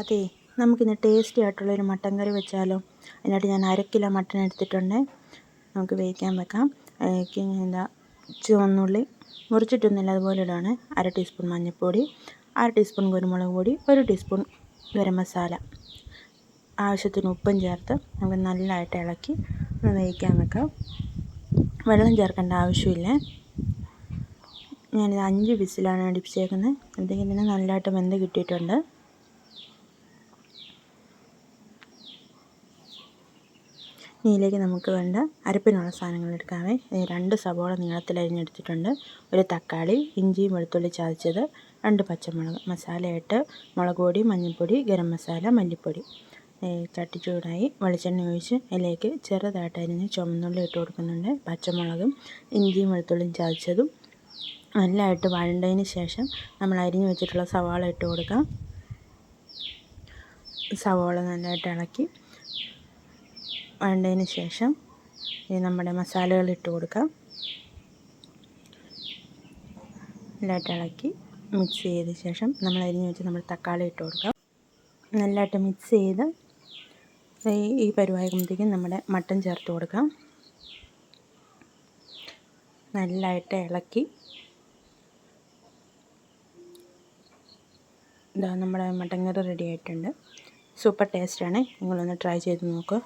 അതെ നമുക്കിന്ന് ടേസ്റ്റി ആയിട്ടുള്ളൊരു മട്ടൻ കറി വെച്ചാലോ? അതിനായിട്ട് ഞാൻ അര കിലോ മട്ടൻ എടുത്തിട്ടുണ്ട്. നമുക്ക് വേവിക്കാൻ വെക്കാം. എന്താ ചുവന്നുള്ളി മുറിച്ചിട്ടൊന്നുമില്ല അതുപോലെ ഇടാണ്. അര ടീസ്പൂൺ മഞ്ഞൾപ്പൊടി അര ടീസ്പൂൺ കുരുമുളക് പൊടി ഒരു ടീസ്പൂൺ ഗരം മസാല. ആവശ്യത്തിന് ഉപ്പും ചേർത്ത് നമുക്ക് നല്ലതായിട്ട് ഇളക്കി ഒന്ന് വേവിക്കാൻ വെക്കാം. വെള്ളം ചേർക്കേണ്ട ആവശ്യമില്ല. ഞാനിത് അഞ്ച് വിസിലാണ് അടിപ്പിച്ചേക്കുന്നത്. എന്തെങ്കിലും നല്ലതായിട്ട് വെന്ത് കിട്ടിയിട്ടുണ്ട്. ഇതിലേക്ക് നമുക്ക് വേണ്ട അരപ്പിനുള്ള സാധനങ്ങൾ എടുക്കാമേ രണ്ട് സവോള നീളത്തിൽ അരിഞ്ഞെടുത്തിട്ടുണ്ട്. ഒരു തക്കാളി ഇഞ്ചിയും വെളുത്തുള്ളി ചതച്ചത് രണ്ട് പച്ചമുളക് മസാലയായിട്ട് മുളക് പൊടി മഞ്ഞൾപ്പൊടി ഗരം മസാല മല്ലിപ്പൊടി. ചട്ടി ചൂടായി വെളിച്ചെണ്ണ ഒഴിച്ച് അതിലേക്ക് ചെറുതായിട്ട് അരിഞ്ഞ് ചുമന്നുള്ളി ഇട്ട് കൊടുക്കുന്നുണ്ട്. പച്ചമുളകും ഇഞ്ചിയും വെളുത്തുള്ളിയും ചതച്ചതും നല്ലതായിട്ട് വഴണ്ടതിന് ശേഷം നമ്മൾ അരിഞ്ഞ് വെച്ചിട്ടുള്ള സവാള ഇട്ട് കൊടുക്കാം. സവാള നല്ലതായിട്ട് ഇളക്കി വഴണ്ടതിന് ശേഷം ഈ നമ്മുടെ മസാലകൾ ഇട്ട് കൊടുക്കാം. നല്ലതായിട്ട് ഇളക്കി മിക്സ് ചെയ്ത ശേഷം നമ്മൾ അരിഞ്ഞ് വെച്ച് നമ്മൾ തക്കാളി ഇട്ട് കൊടുക്കാം. നല്ലതായിട്ട് മിക്സ് ചെയ്ത് ഈ പരുവാകുമ്പോഴത്തേക്കും നമ്മുടെ മട്ടൻ ചേർത്ത് കൊടുക്കാം. നല്ലതായിട്ട് ഇളക്കി ഇതാ നമ്മുടെ മട്ടൻ കറി റെഡി ആയിട്ടുണ്ട്. സൂപ്പർ ടേസ്റ്റാണ് നിങ്ങളൊന്ന് ട്രൈ ചെയ്ത് നോക്കുക